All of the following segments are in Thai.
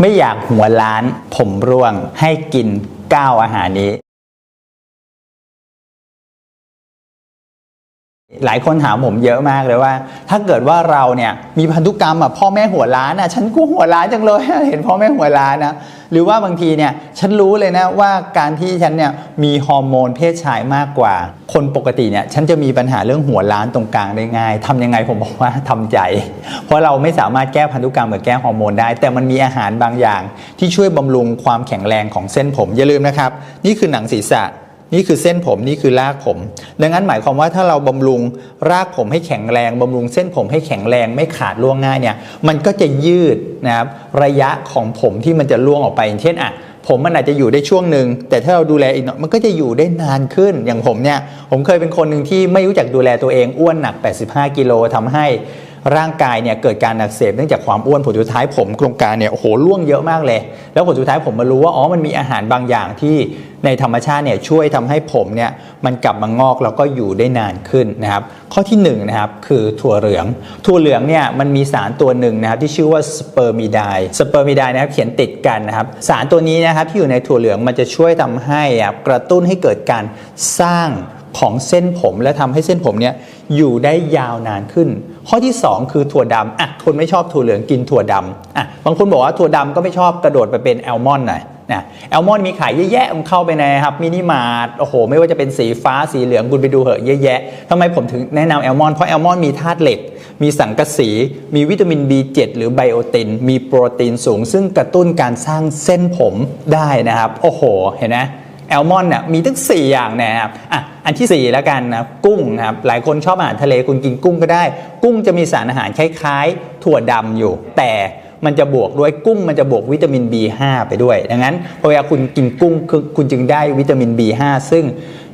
ไม่อยากหัวล้านผมร่วงให้กิน 9 อาหารนี้ หลายคนถามผมเยอะมากเลยว่า ถ้าเกิดว่าเราเนี่ยมีพันธุกรรมอะพ่อแม่หัวล้านอะฉันกลัวหัวล้านจังเลยเห็นพ่อแม่หัวล้านนะหรือว่าบางทีเนี่ยฉันรู้เลยนะว่าการที่ฉันเนี่ยมีฮอร์โมนเพศชายมากกว่า คนปกติเนี่ยฉันจะมีปัญหาเรื่องหัวล้านตรงกลางได้ง่ายทำยังไงผมบอกว่าทำใจ เพราะเราไม่สามารถแก้พันธุกรรมหรือแก้ฮอร์โมนได้ แต่มันมีอาหารบางอย่างที่ช่วยบำรุงความแข็งแรงของเส้นผมอย่าลืมนะครับ นี่คือหนังศีรษะ นี่คือเส้นผมนี่คือรากผม ดังนั้นหมายความว่าถ้าเราบำรุงรากผมให้แข็งแรงบำรุงเส้นผมให้แข็งแรงไม่ขาดร่วงง่ายเนี่ยมันก็จะยืดนะครับระยะของผมที่มันจะร่วงออกไปเช่นอะผมมันอาจจะอยู่ได้ช่วงหนึ่งแต่ถ้าเราดูแลอีกหน่อยมันก็จะอยู่ได้นานขึ้นอย่างผมเนี่ยผมเคยเป็นคนหนึ่งที่ไม่รู้จักดูแลตัวเองอ้วนหนัก 85 กิโลทำให้ ร่างกายเนี่ยเกิดการอักเสบเนื่องจากความอ้วนผลสุดท้ายผมโครงการเนี่ยโอ้โหร่วงเยอะมากเลย แล้วผลสุดท้ายผมมารู้ว่าอ๋อมันมีอาหารบางอย่างที่ในธรรมชาติเนี่ยช่วยทำให้ผมเนี่ยมันกลับมางอกแล้วก็อยู่ได้นานขึ้นนะครับข้อที่1นงนะครับคือถั่วเหลือง ถั่วเหลืองเนี่ยมันมีสารตัวหนึ่งนะครับที่ชื่อว่าสเปอร์มิไดสเปอร์มิไดนะครับเขียนติดกันนะครับสารตัวนี้นะครับที่อยู่ในถั่วเหลืองมันจะช่วยทำให้อะกระตุ้นให้เกิดการสร้างของเส้นผมและทำให้เส้นผมเนี่ย อยู่ได้ยาวนานขึ้น ข้อที่ 2 คือถั่วดำอะคนไม่ชอบถั่วเหลืองกินถั่วดำอะบางคนบอกว่าถั่วดำก็ไม่ชอบกระโดดไปเป็นแอลมอนด์หน่อยนะแอลมอนด์มีขายเยอะแยะมันเข้าไปในครับมินิมาร์ทโอ้โห ไม่ว่าจะเป็นสีฟ้าสีเหลืองคุณไปดูเหอะเยอะแยะทำไมผมถึงแนะนำแอลมอนด์เพราะแอลมอนด์มีธาตุเหล็ก มีสังกะสี มีวิตามิน B7 หรือไบโอติน มีโปรตีนสูง ซึ่งกระตุ้นการสร้างเส้นผมได้นะครับ โอ้โห เห็นไหม แอลมอนเนี่ยมีทั้ง 4 อย่างนะครับอะอันที่ 4 แล้วกันนะกุ้งนะครับหลายคนชอบอาหารทะเลคุณกินกุ้งก็ได้ กุ้งจะมีสารอาหารคล้ายๆ ถั่วดำอยู่ แต่มันจะบวกด้วยกุ้งมันจะบวกวิตามิน B5 ไปด้วย ดังนั้นพอเวลาคุณกินกุ้งคือคุณจึงได้วิตามิน B5 ซึ่ง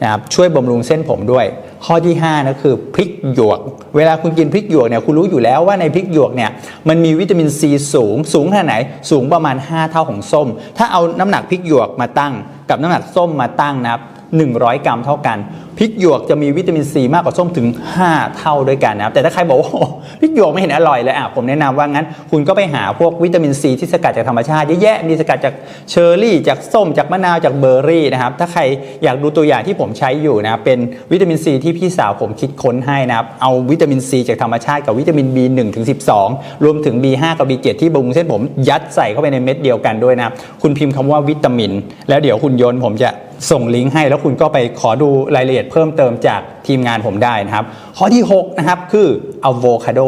นะครับช่วยบำรุงเส้นผมด้วย ข้อที่5นะคือพริกหยวก เวลาคุณกินพริกหยวกเนี่ยคุณรู้อยู่แล้วว่าในพริกหยวกเนี่ยมันมีวิตามินซีสูง สูงขนาดไหน สูงประมาณ 5 เท่าของส้ม ถ้าเอาน้ำหนักพริกหยวกมาตั้ง กับน้ำหนักส้มมาตั้งนะครับ 100 กรัมเท่ากัน พริกหยวกจะมีวิตามินซีมากกว่าส้มถึง 5 เท่าด้วยกันนะครับแต่ถ้าใครบอกว่าพริกหยวกไม่เห็นอร่อยเลยอะผมแนะนำว่างั้น คุณก็ไปหาพวกวิตามินซีที่สกัดจากธรรมชาติเยอะแยะมีสกัดจากเชอร์รี่ จากส้มจากมะนาวจากเบอร์รี่นะครับถ้าใครอยากดูตัวอย่างที่ผมใช้อยู่นะเป็นวิตามินซีที่พี่สาวผมคิดค้นให้นะครับเอาวิตามินซีจากธรรมชาติกับวิตามิน B1 ถึง12 รวมถึง B5 กับ B7 ที่บำรุงเส้นผมยัดใส่เข้าไปในเม็ดเดียวกันด้วยนะครับคุณพิมพ์คำว่าวิตามิน แล้วเดี๋ยวคุณโยนผมจะ ส่งลิงก์ให้แล้วคุณก็ไปขอดูรายละเอียดเพิ่มเติมจากทีมงานผมได้นะครับ ข้อที่ 6 นะครับ คืออะโวคาโด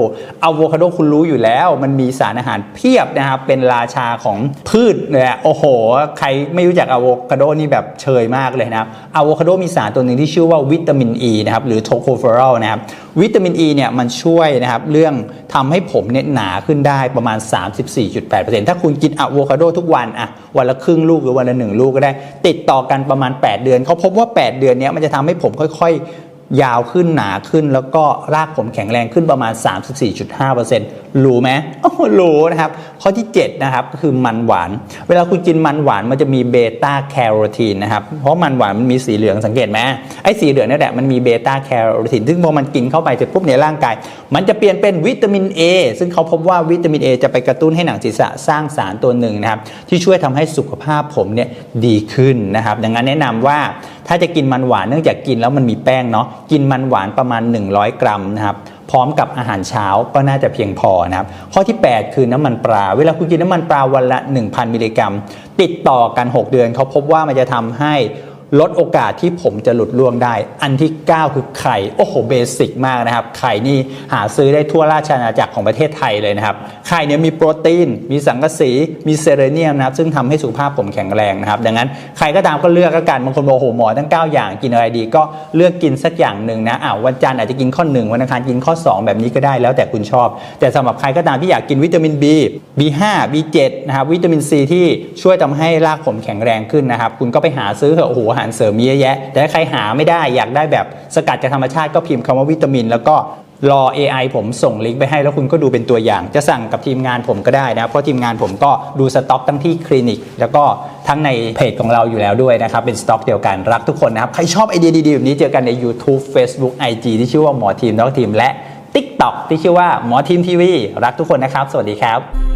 อะโวคาโดคุณรู้อยู่แล้ว มันมีสารอาหารเพียบนะครับ เป็นราชาของพืชเลยอะโอ้โห ใครไม่รู้จักอะโวคาโดนี่แบบเชยมากเลยนะครับอะโวคาโดมีสารตัวหนึ่งที่ชื่อว่าวิตามินอ e ีนะครับหรือโทโคเฟอรอลนะครับ วิตามินอ e ีเนี่ยมันช่วยนะครับเรื่องทำให้ผมเนี่ยหนาขึ้นได้ประมาณ 34.8%ถ้าคุณกินอะโวคาโดทุกวันอะวันละครึ่งลูกหรือวันละหนึ่งลูกก็ได้ ติดต่อกันประมาณ 8 เดือนเขาพบว่า 8 เดือนเนี้ยมันจะทำให้ผมค่อยๆ ยาวขึ้นหนาขึ้นแล้วก็รากผมแข็งแรงขึ้นประมาณ 34.5%รู้ไหมรู้นะครับ ข้อที่ 7 นะครับก็คือมันหวาน เวลาคุณกินมันหวานมันจะมีเบต้าแคโรทีนนะครับ เพราะมันหวานมันมีสีเหลืองสังเกตไหมไอ้สีเหลืองนี่แหละมันมีเบต้าแคโรทีนซึ่งพอมันกินเข้าไปเสร็จปุ๊บในร่างกาย มันจะเปลี่ยนเป็นวิตามิน A ซึ่งเขาพบว่าวิตามิน A จะไปกระตุ้นให้หนังศีรษะสร้างสารตัวหนึ่งนะครับที่ช่วยทำให้สุขภาพผมเนี่ยดีขึ้นนะครับดังนั้นแนะนำว่า ถ้าจะกินมันหวานเนื่องจากกินแล้วมันมีแป้งเนาะกินมันหวานประมาณ 100 กรัมนะครับพร้อมกับอาหารเช้าก็น่าจะเพียงพอนะครับข้อที่ 8 คือน้ำมันปลา เวลาคุณกินน้ำมันปลาวันละ 1,000 มิลลิกรัม ติดต่อกัน 6 เดือนเขาพบว่ามันจะทำให้ลดโอกาสที่ผมจะหลุดร่วงได้ อันที่ 9 คือไข่ โอ้โห เบสิกมากนะครับ ไข่นี่หาซื้อได้ทั่วราชอาณาจักรของประเทศไทยเลยนะครับ ไข่เนี่ยมีโปรตีน มีสังกะสี มีเซเลเนียมนะครับซึ่งทำให้สุขภาพผมแข็งแรงนะครับดังนั้นใครก็ตามก็เลือกก็กันบางคนบอกโอ้โหหมอทั้ง 9 อย่างกินอะไรดี ก็เลือกกินสักอย่างหนึ่งนะอ้าววันจันทร์อาจจะกินข้อ1วันอังคารกินข้อ 2 แบบนี้ก็ได้แล้วแต่คุณชอบ แต่สำหรับใครก็ตามที่อยากกินวิตามิน B B5 B7 นะครับวิตามิน C ที่ช่วยทำให้รากผมแข็งแรงขึ้นนะครับคุณก็ไปหาซื้อเถอะโอ้โหอาหารเสริมเยอะแยะ แต่ถ้าใครหาไม่ได้อยากได้แบบสกัดจากธรรมชาติก็พิมพ์คำว่าวิตามิน แล้วก็ รอ AI ผมส่งลิงก์ไปให้แล้วคุณก็ดูเป็นตัวอย่าง จะสั่งกับทีมงานผมก็ได้นะ เพราะทีมงานผมก็ดูสต็อกทั้งที่คลินิก แล้วก็ทั้งในเพจของเราอยู่แล้วด้วยนะครับ เป็นสต็อกเดียวกันรักทุกคนนะครับ ใครชอบไอเดียดีๆแบบนี้เจอกันใน YouTube Facebook IG ที่ชื่อว่าหมอทีมน้องทีมและ TikTok ที่ชื่อว่าหมอทีมทีวีรักทุกคนนะครับ สวัสดีครับ